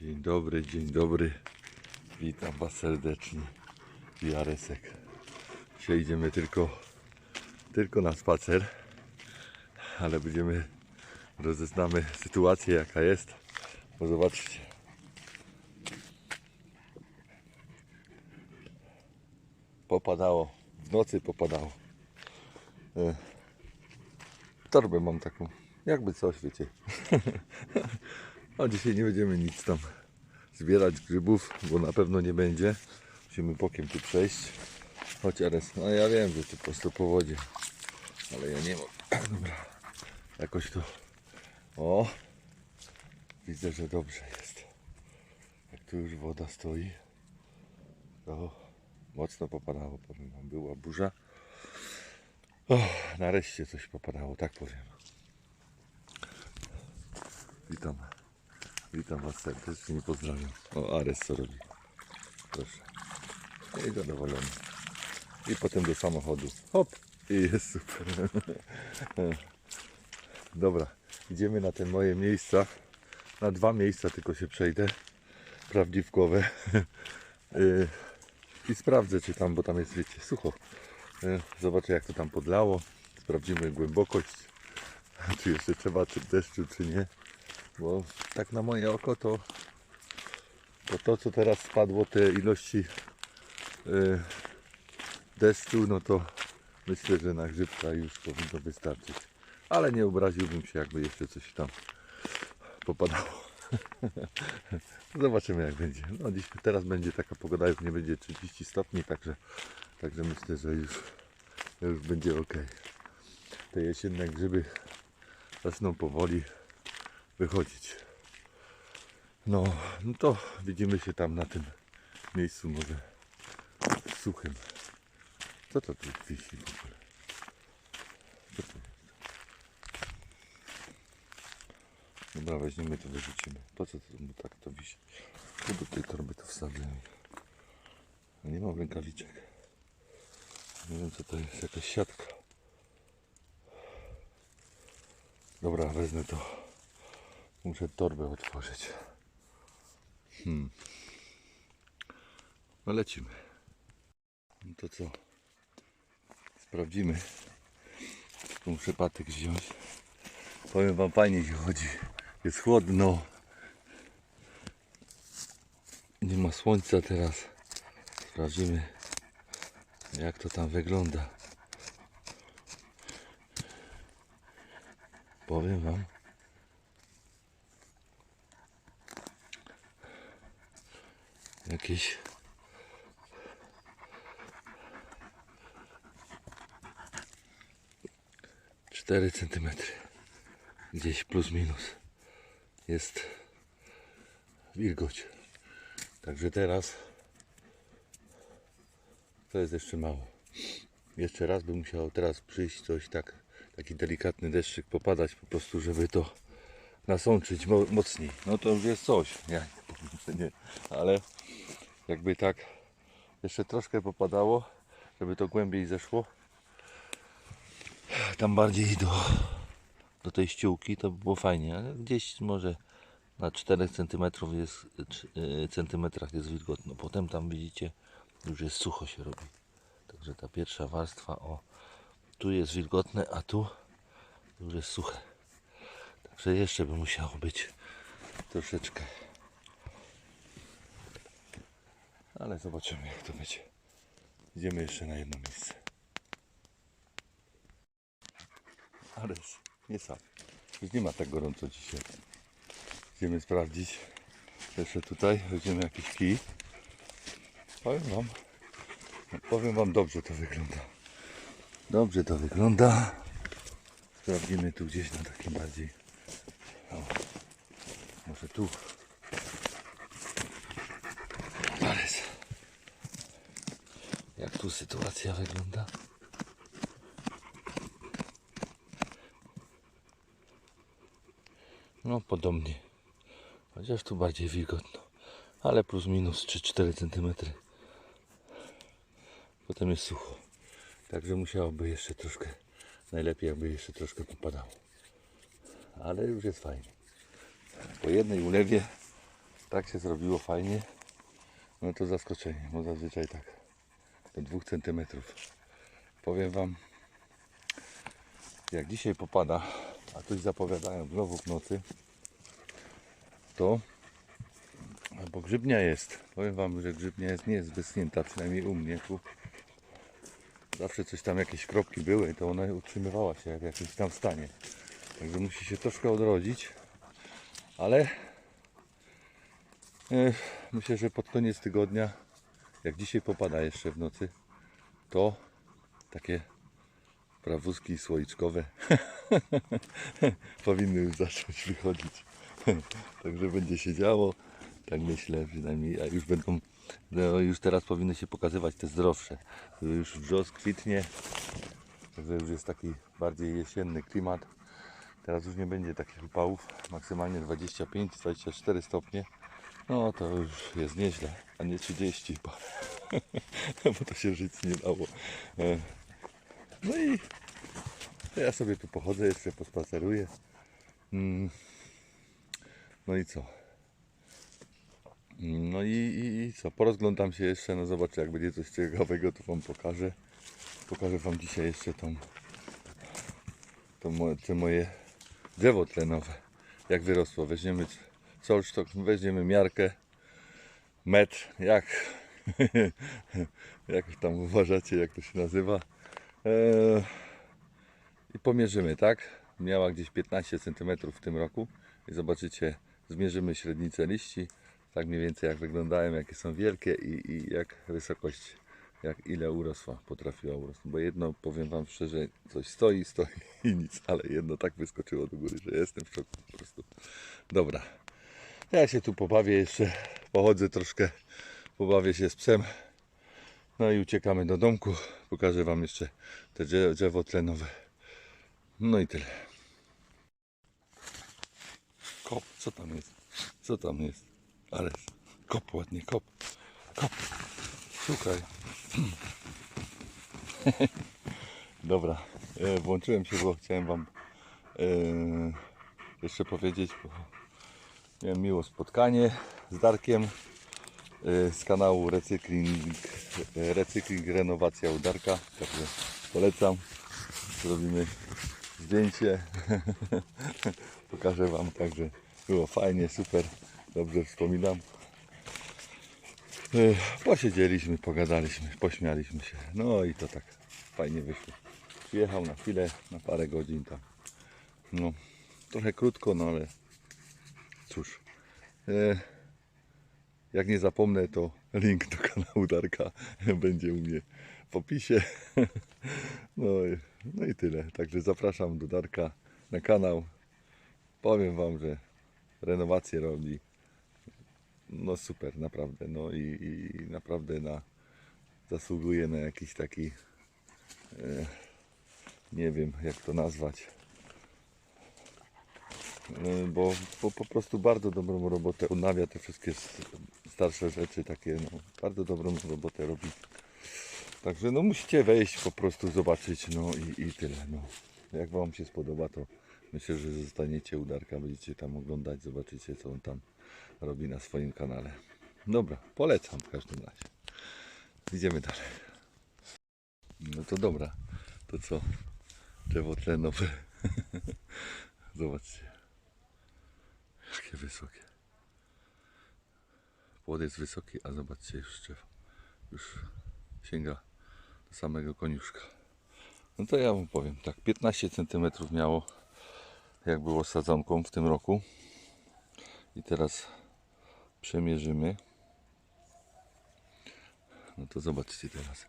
Dzień dobry, dzień dobry. Witam Was serdecznie. Jaresek. Dzisiaj idziemy tylko, tylko na spacer, ale będziemy, rozeznamy sytuację jaka jest, bo zobaczcie. Popadało, w nocy popadało. E, torbę mam taką, jakby coś, wiecie. A dzisiaj nie będziemy nic tam zbierać grzybów, bo na pewno nie będzie. Musimy bokiem tu przejść. Chodź Ares, no ja wiem, że ty po prostu po wodzie, ale ja nie mogę. Dobra, jakoś to... O, widzę, że dobrze jest. Jak tu już woda stoi, to mocno popadało, powiem wam. Była burza. O, nareszcie coś popadało, tak powiem. Witam. Witam Was serdecznie i pozdrawiam. O, Ares co robi? Proszę. I zadowolony. I potem do samochodu. Hop! I jest super. Dobra, idziemy na te moje miejsca. Na dwa miejsca tylko się przejdę. Prawdziwkowe. Y, I sprawdzę, czy tam, bo tam jest, wiecie, sucho. Y, Zobaczę, jak to tam podlało. Sprawdzimy głębokość. Czy jeszcze trzeba czy deszczu, czy nie. Bo tak na moje oko to to, to co teraz spadło, te ilości y, deszczu, no to myślę, że na grzybka już powinno wystarczyć. Ale nie obraziłbym się, jakby jeszcze coś tam popadało. Zobaczymy jak będzie. No dziś teraz będzie taka pogoda, już nie będzie 30 stopni, także, także myślę, że już, już będzie ok. Te jesienne grzyby zaczną powoli wychodzić. No, no to widzimy się tam na tym miejscu może suchym. Co to tu wisi w ogóle? Co to jest? Dobra, weźmiemy to, wyrzucimy. Po co to no tak to wisi? Tu do tej torby to wstawiłem. A Nie mam rękawiczek. Nie wiem co to jest, jakaś siatka. Dobra, wezmę to. Muszę torbę otworzyć. Hmm. No lecimy. No to co? Sprawdzimy. Tu muszę patyk wziąć. Powiem wam fajnie się chodzi. Jest chłodno. Nie ma słońca teraz. Sprawdzimy jak to tam wygląda. Powiem wam. Jakieś cztery centymetry. Gdzieś plus minus jest wilgoć. Także teraz to jest jeszcze mało. Jeszcze raz bym musiał teraz przyjść coś tak, taki delikatny deszczyk popadać po prostu, żeby to nasączyć mo- mocniej. No to już jest coś. nie ale jakby tak jeszcze troszkę popadało, żeby to głębiej zeszło. Tam bardziej do, do tej ściółki to by było fajnie, ale gdzieś może na 4 cm jest, y, centymetrach jest wilgotno. Potem tam widzicie już jest sucho się robi. Także ta pierwsza warstwa, o tu jest wilgotne, a tu już jest suche. Także jeszcze by musiało być troszeczkę. Ale zobaczymy jak to będzie. Idziemy jeszcze na jedno miejsce. Ale nie sam. Już nie ma tak gorąco dzisiaj. Idziemy sprawdzić. Jeszcze tutaj weźmiemy jakiś kij. Powiem wam. Powiem wam dobrze to wygląda. Dobrze to wygląda. Sprawdzimy tu gdzieś na takim bardziej. O, może tu. Ale s- jak tu sytuacja wygląda? No podobnie. Chociaż tu bardziej wilgotno. Ale plus minus 3-4 cm. Potem jest sucho. Także musiałoby jeszcze troszkę, najlepiej jakby jeszcze troszkę popadało. Ale już jest fajnie. Po jednej ulewie tak się zrobiło fajnie, no to zaskoczenie, bo zazwyczaj tak do 2 cm. Powiem Wam, jak dzisiaj popada, a coś zapowiadają znowu w nocy, to bo grzybnia jest. Powiem Wam, że grzybnia jest, nie jest wyschnięta, przynajmniej u mnie tu. Zawsze coś tam, jakieś kropki były, to ona utrzymywała się w jakimś tam stanie. Także musi się troszkę odrodzić, ale e, myślę, że pod koniec tygodnia, jak dzisiaj popada jeszcze w nocy, to takie prawózki słoiczkowe powinny już zacząć wychodzić. Także będzie się działo. Tak myślę przynajmniej, a już będą, no już teraz powinny się pokazywać te zdrowsze. Już wrzos kwitnie, także już jest taki bardziej jesienny klimat. Teraz już nie będzie takich upałów, maksymalnie 25-24 stopnie. No to już jest nieźle, a nie 30 bo, bo to się żyć nie dało. E, No i ja sobie tu pochodzę, jeszcze pospaceruję. Mm. No i co? No i, i, i co? Porozglądam się jeszcze, no zobaczę jak będzie coś ciekawego, to Wam pokażę. Pokażę Wam dzisiaj jeszcze tą, tą te moje drzewo tlenowe. Jak wyrosło. Weźmiemy solsztok, weźmiemy miarkę, metr, jak, jak tam uważacie, jak to się nazywa. Eee, I pomierzymy, tak? Miała gdzieś 15 cm w tym roku. I zobaczycie, zmierzymy średnicę liści, tak mniej więcej jak wyglądają, jakie są wielkie i, i jak wysokość, jak ile urosła, potrafiła urosnąć. Bo jedno, powiem Wam szczerze, coś stoi, stoi i nic, ale jedno tak wyskoczyło do góry, że jestem w szoku po prostu. Dobra, ja się tu pobawię jeszcze, pochodzę troszkę, pobawię się z psem. No i uciekamy do domku. Pokażę Wam jeszcze te drzewo, tlenowe. No i tyle. Kop, co tam jest? Co tam jest? Ale kop ładnie, kop. Kop. Szukaj. Dobra, e, włączyłem się, bo chciałem Wam e, jeszcze powiedzieć, bo miałem miło spotkanie z Darkiem e, z kanału Recykling, Recykling Renowacja u Darka, także polecam. Zrobimy zdjęcie. Pokażę Wam, także było fajnie, super, dobrze wspominam. Ech, Posiedzieliśmy, pogadaliśmy, pośmialiśmy się. No i to tak fajnie wyszło. Przyjechał na chwilę, na parę godzin tam. No, trochę krótko, no ale cóż. E, jak nie zapomnę, to link do kanału Darka będzie u mnie w opisie. No no i tyle. Także zapraszam do Darka na kanał. Powiem Wam, że renowację robi. No super, naprawdę. No i, i naprawdę na, zasługuje na jakiś taki, e, nie wiem jak to nazwać. E, Bo, po prostu bardzo dobrą robotę odnawia te wszystkie starsze rzeczy, takie no, bardzo dobrą robotę robi. Także no musicie wejść po prostu zobaczyć no i, i tyle. No. Jak Wam się spodoba to myślę, że zostaniecie u Darka, będziecie tam oglądać, zobaczycie co on tam robi na swoim kanale. Dobra, polecam w każdym razie. Idziemy dalej. No to dobra. To co? Drzewo tlenowe. Zobaczcie. Jakie wysokie. Płot jest wysoki, a zobaczcie drzewo. Już sięga do samego koniuszka. No to ja wam powiem tak, 15 cm miało jak było sadzonką w tym roku. I teraz przemierzymy. No to zobaczcie teraz.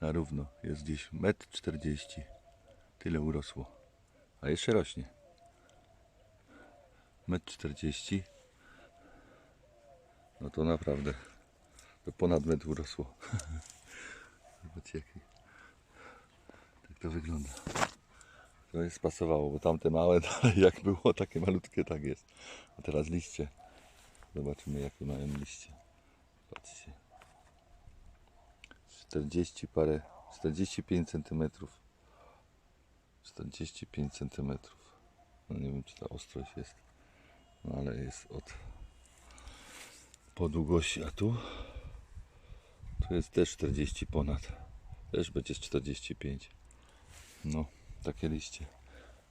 Na równo jest gdzieś 1,40 m. Tyle urosło. A jeszcze rośnie. 1,40 m. No to naprawdę. To ponad metr urosło. Zobaczcie jaki. Tak to wygląda. To jest pasowało, bo tamte małe, ale jak było takie malutkie, tak jest. A teraz liście. Zobaczymy jakie mają liście. Patrzcie. 40 parę, 45 cm. 45 cm. No nie wiem czy ta ostrość jest. No ale jest od po długości, a tu tu jest też 40 ponad. Też będzie z 45. No, takie liście.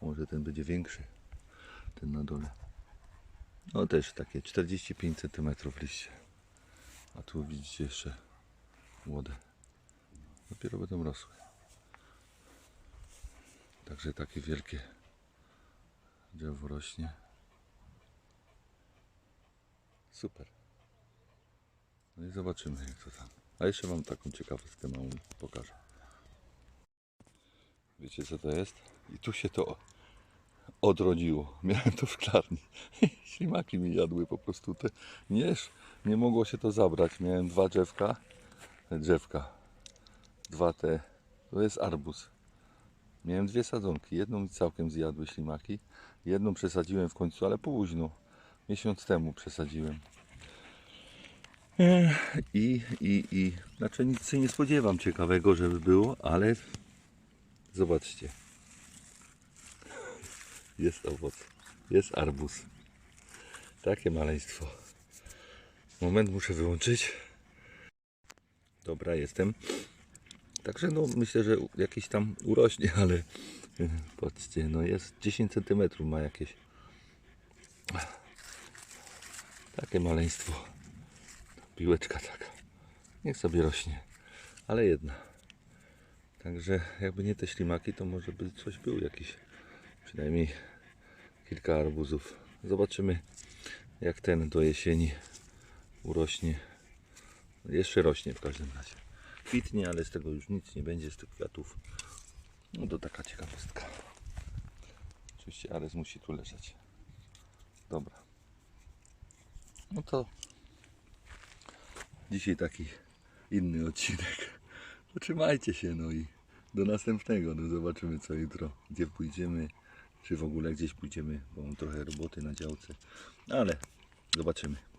Może ten będzie większy. Ten na dole. No też takie 45 cm liście. A tu widzicie jeszcze młode. Dopiero będą rosły. Także takie wielkie drzewo rośnie. Super. No i zobaczymy jak to tam. A jeszcze mam taką ciekawostkę małą pokażę. Wiecie co to jest? I tu się to odrodziło. Miałem to w szklarni. Ślimaki mi jadły po prostu te. Nie, nie mogło się to zabrać. Miałem dwa drzewka. Drzewka. Dwa te. To jest arbuz. Miałem dwie sadzonki. Jedną mi całkiem zjadły ślimaki. Jedną przesadziłem w końcu, ale późno. Miesiąc temu przesadziłem. I, i, i. Znaczy nic się nie spodziewam ciekawego, żeby było, ale zobaczcie. Jest owoc. Jest arbuz. Takie maleństwo. Moment, muszę wyłączyć. Dobra, jestem. Także no myślę, że jakiś tam urośnie, ale patrzcie, no jest 10 cm ma jakieś. Takie maleństwo. Piłeczka taka. Niech sobie rośnie. Ale jedna. Także jakby nie te ślimaki, to może by coś był jakiś. Przynajmniej kilka arbuzów. Zobaczymy jak ten do jesieni urośnie. Jeszcze rośnie w każdym razie. Kwitnie, ale z tego już nic nie będzie z tych kwiatów. No to taka ciekawostka. Oczywiście Ares musi tu leżeć. Dobra. No to dzisiaj taki inny odcinek. Potrzymajcie się no i do następnego. No zobaczymy co jutro, gdzie pójdziemy, czy w ogóle gdzieś pójdziemy, bo mam trochę roboty na działce, ale zobaczymy.